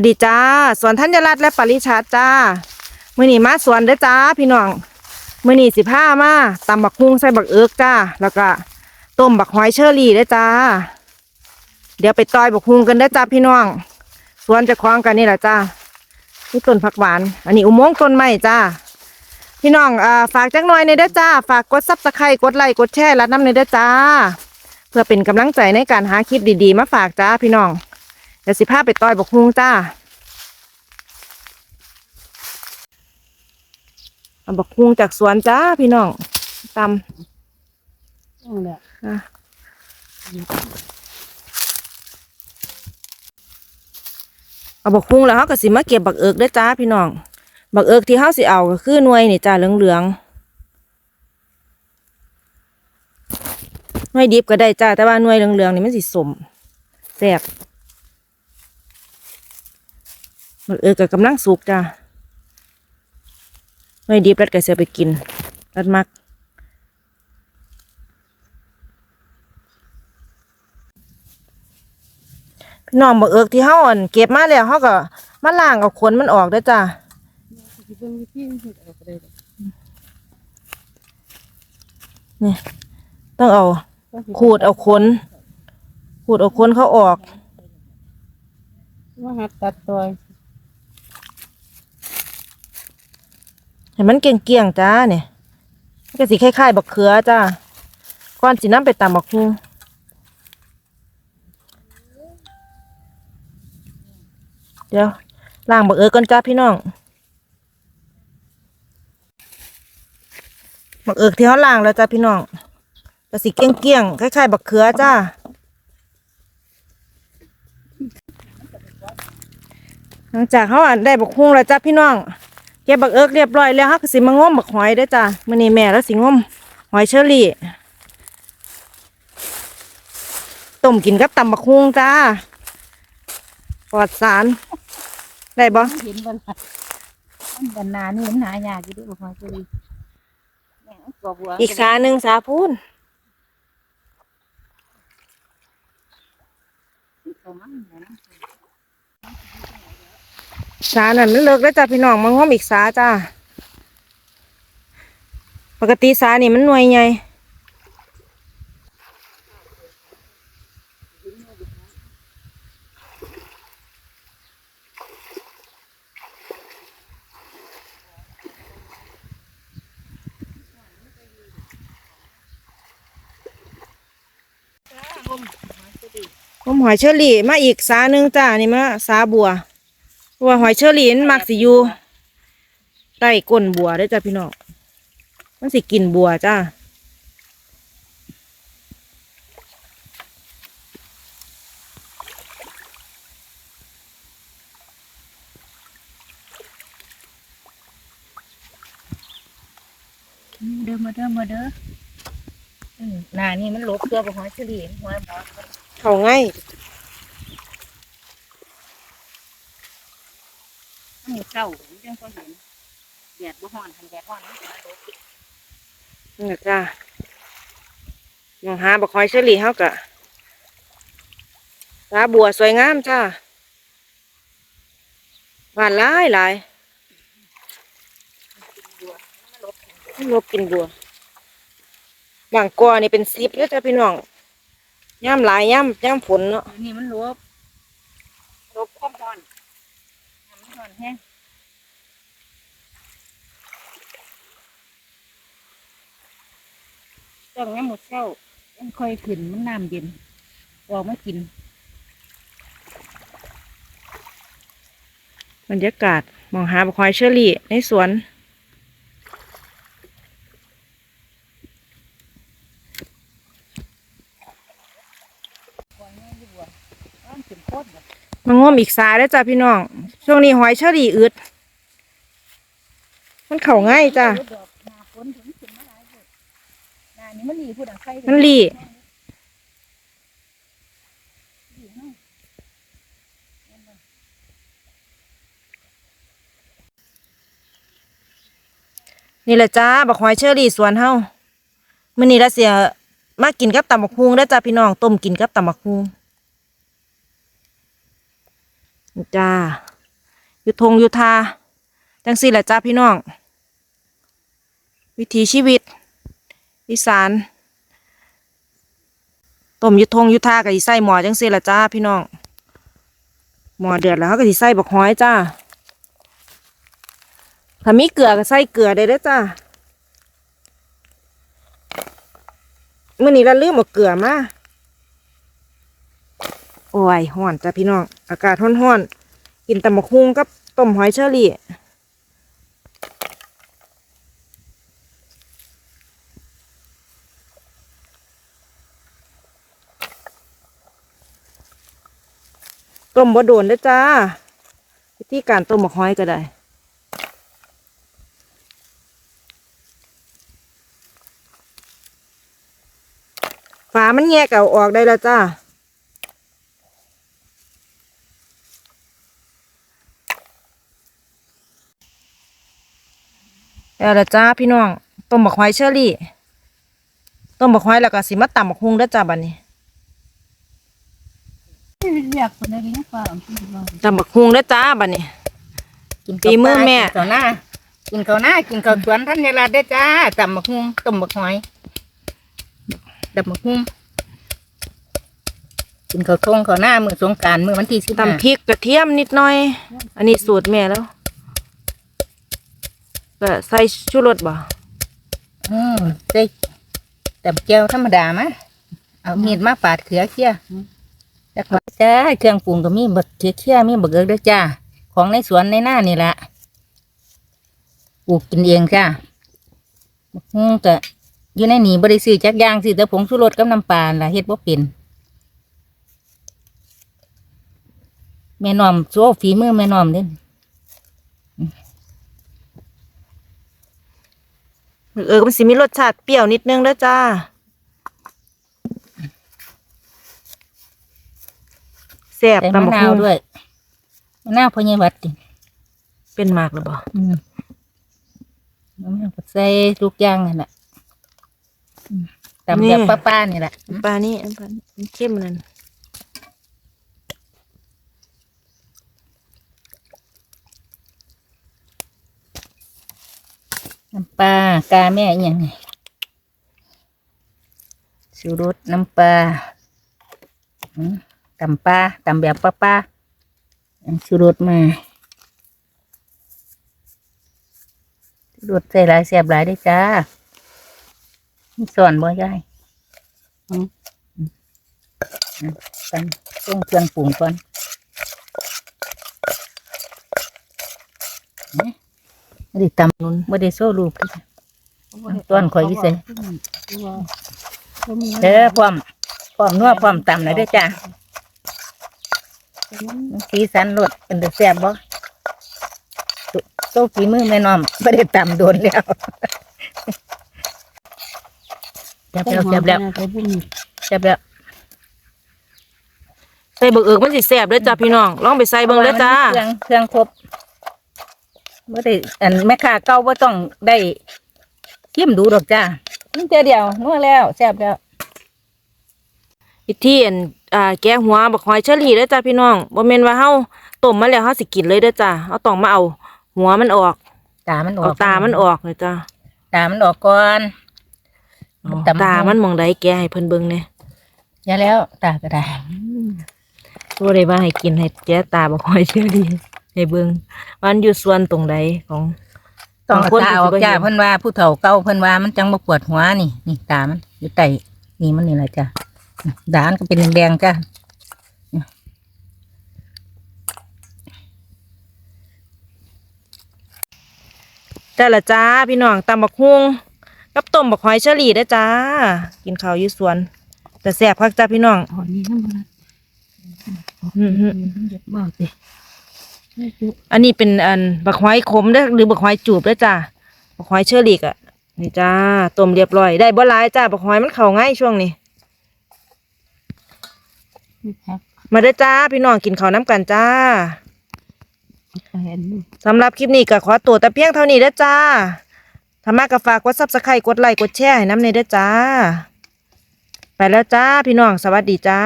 วัสดีจ้า สวนธัญรัตน์และปริชาตจ้ามื่อนี้มาสวนเด้อจ้าพี่น้องมื่อนี้สิผ้ามาตำบักฮุ้งใส่บักเอิกจ้า แล้วก็ต้มบักหอยเชอรี่เด้อจ้า เดี๋ยวไปต้อยบักฮุ้งกันเด้อจ้าพี่น้อง สวนจะคล้องกันนี่แหละจ้านี่ต้นผักหวาน อันนี้อุโมงค์ต้นไม้จ้า พี่น้องอ่าฝากจักหน่อยในเด้อจ้า ฝากกดซับสไครต์กดไลค์กดแชร์และน้ำในเด้อจ้า เพื่อเป็นกำลังใจในการหาคลิปดีๆ มาฝากจ้าพี่น้อง ดี๋ยวสิพาไปต้อยบกฮุงจ้าเอาบกฮุงจากสวนจ้าพี่น้องตนั่นแหละำอะเอาบกฮุงแล้วเขาก็สิมาเก็บบักเอิกได้อจ้าพี่น้อง บักเอิกที่เขาสิเอาก็คือหน่วยนี่จ้าเหลืองๆหน่วยดิบก็ได้จ้าแต่ว่าหน่วยเหลืองๆนี่มันสิสมแซ่บ มันเออกับกำลังสุกจ้าไม่ดีรัดก็เสียไปกิน รัดมักพี่น้องบอกเอิกที่เฮาอ่อนเก็บมาแล้วเฮาก็มาล้างเอาขนมันออกได้จ้าเนี่ต้องเอา ขูดเอาขนขูดเอาขนเขาออกว่าหัดตัดต่อ ให้มันเกลี่ยงๆจ้าเนี่ยก็สิคล้ายๆบักเขือจ้าก่อนสิน้ำไปตำบักฮูเดี๋ยวล้างบักเอิกก่อนจ้าพี่น้องบักเอิกที่เขาล้างแล้วจ้าพี่น้องก็สิเกลี่ยงๆคล้ายๆบักเขือจ้าหลังจากเขาอ่านได้บักฮุ้งแล้วจ้าพี่น้อง ก็บบักเอิกเรียบร้อยแล้วฮักสิมางมบักหอยได้จ้ะมื้อนี้แม่แล้วสิงมหอยเชอรี่ต้มกินกับตำบักฮุงจ้าปลอดสารได้บ่เห็นบ่ล่ะมันบรรณานี่มันหายากอยู่ด้อบ่พอจะดีแม่งกอบหัวอีกสาหนึ่งสาพูนเข้ามาแม่น สานั่นมันเลิกแล้วจ้ะพี่น้องมางมอีกสาจ้าปกติสานี่มันหน่วยใหญ่งมหอยเชอรี่มาอีกสาหนึ่งจ้านี่มาสาบัว ว่าหอยเชอรี่มันมักสิอยู่ใต้ก้นบัวได้อจ้ะพี่น้องมันสิกินบัวจ้าเด้อมาเด้อมาเด้ออืมหน้านี่มันลบตัวบ่หอยเฉลี่ยหัวหมอเขาง่าย หมูเจ้าจังก็เห็นแดดบ่ฮ้อนทันแดดฮ้อนมันจะลบนี่นแหละจ้ามองหาบักหอยเชอรี่เฮากะสาบัวสวยงามจ้าหวานหลายหลายลบกินบัวบางกอนี่เป็นซิปแล้วจ้ะพี่น้องย่ำหลายย่ำย่ำฝนเนาะเดี๋ยวนี้มันลบลบความร้อน น้ำมันร้อนแห้งต้องให้หมดเช้ายังค่อยขึ้นมันน้ำเย็นออกมากิน บรรยากาศมองหาบักหอยเชอรี่ในสวนร้อนขึ้นโคตรแบบมางมอีกสายแล้วจ้ะพี่น้อง ช่วงนี้หอยเชอรี่อืดมันเข่าง่ายจ้ะดอกหน้าฝนถึงขึ้นมาหลายเบิดหน้านี่มันหลีพูดอะไฟมันหลีนี่แหละจ้าบักหอยเชอรี่สวนเฮามื้อนี้ละเสียมากินกับตำบักฮุงได้อจ้ะพี่น้องต้มกินกับตำบักฮุงนี่จ้า อยู่ทงอยู่ทาจังสี่แหละจ้าพี่น้อง วิถีชีวิต อีสานต้มยุทงยุทากับอีไส้หมอจังสี่ละจ้าพี่น้องหมอเดือดแล้วเขาก็สิใส่บักฮ้อยจ้าถ้ามีเกลือก็ใส่เกลือได้เด้อจ้าเมื่อนี้เราลืมเอาเกลือมาโอ้ยห้อนจ้าพี่น้องอากาศห้อนๆกินตำบักฮุงกับ ต้มหอยเชอรี่ต้มบ่โดนเด้จ้าวิธีการต้มบักฮ้อยก็ได้ฝามันแยกเอาออกได้แล้วจ้า แล้วละจ้าพี่น้องต้มบักฮ้อยเชอรี่ต้มบักฮ้อยแล้วก็สิมาตำบักฮุงเด้อจ้าบัดนี้อยากคนได้ยังฟ้าเอาที่บ้านตำบักฮุงเด้อจ้าบัดนี้กินฝีมือแม่กินข้าวหน้ากินข้าวหน้ากินข้าวสวนท่านยายลาได้อจ้าตำบักฮุงต้มบักหอยดับบักฮุงกินข้าวทงข้าวหน้ามือสงกรารมือวันที่สิบห้าตำพริกกระเทียมนิดหน่อย อันนี้สูตรแม่แล้ว ก็ใส่ชูรสบ่อืมใส่แต่เจียวธรรมดามะเอามีดมาปาดเขือเคี่ยแล้วก็จ้าเครื่องปรุงก็มีบักเขือเคี่ยมีบักเอิกด้วยจ้า ของในสวนในหน้านี่แหละปลูกกินเองจ้าบักฮุงก็อยู่ในนี่บริสุทธิ์จักอย่างสิแต่ผงชูรสกับน้ำปลาล่ะเฮ็ดบ่เป็นแม่น้อมโซ่ฝีมือแม่น้อมเด้น เออมันสิมีรสชาติเปรี้ยวนิดนึงแล้วจ้าแซ่บใส่ตำมะบักนาวหุ่งด้วยมะนาวพอใหญวัดติเป็นมากหรือบ่อืมมะนาวก็ใส่ทุกอย่างนั่นแหละอืมตำแบบป้าๆนี่แหละปลานี่อันปลานี่มันเข้มนั่น น้ำปลากาแม่อย่างไงสูรสน้ำปลาตำปลาตำแบบป้าๆอันสูรสมาสูรสใส่หลายแสบหลายได้จ้าสอนบ่ยายอืมอืมตั้งต้งเครื่องปรุงก่อนเนี่ย ไม่ได้ตำนุ่นไม่ได้โซ่ลูกเลยจ้ะต้นข่อยอยู่ไสเด้อพร้อมพร้อมนัวพร้อมตำเลยเด้อจ้าสีสันรสเป็นแต่แซ่บบ่สุโซ่ฝีมือแม่น้อมไม่ได้ตำโดนแล้วแซ่บแล้วแซ่บแล้วแซ่บแล้วใส่เบิกเอิกมันสิแซ่บเด้อจ้าพี่น้องลองไปใส่เบิ่งเด้อจ้าเครื่องเครื่องครบ ไม่ได้อันแม่ค้าเก่าว่าต้องได้ชิมดูดอกจ้านี่เจอเดียวนัวแล้วแซ่บแล้ววิธีอันอ่าแกะหัวบักหอยเชอรี่เด้อจ้าพี่น้องบ่แม่นว่าเฮาต้มมาแล้วเฮาสิกินเลยเด้อจ้าเฮาต้องมาเอาหัวมันออก ตามันออเอากตามันออกเลยจ้าตามันออกก่อน เอาตามัน ตามันหมองใดแกะให้เพิ่นเบิ่งแหน่อย่าแล้วตาก็ได้บ่ได้ว่าให้กินให้แกะตาบักหอยเชอรี่ ให้เบิ่งว่ามันอยู่ส่วนตรงใดของต้องบางเอาคนตาก็ออกสิบ่จ้าเห็นเพิ่นว่าผู้เฒ่าเก่าเพิ่นว่ามันจังบ่ปวดหัวนี่นี่ตามันอยู่ใต้นี่มันนี่แหละจ้ะด่านก็เป็นแดงๆจ้ะจ้าละจ้าพี่น้องตำบักฮุงกับต้มบักหอยเชอรี่เด้อจ้า กินข้าวอยู่สวน แต่แซ่บคักจ้าพี่น้องอ๋อนี่น้ำมันอือหือเยอะมากเลย อันนี้เป็นอันบักหอยขมเด้อหรือบักหอยจูบเด้อจ้าบักหอยเชอรี่อะนี่จ้าต้มเรียบร้อยได้บ่หลายจ้าบักหอยมันเข้าง่ายช่วงนี้ครับมาเด้อจ้าพี่น้องกินข้าวน้ำกันจ้าเห็นสำหรับคลิปนี้ก็ขอตัวแต่เพียงเท่านี้เด้อจ้าถ้ามากก็ฝากกดซับสไครต์กดไลค์กดแชร์ให้น้ำในเด้อจ้า ไปแล้วจ้าพี่น้องสวัสดีจ้า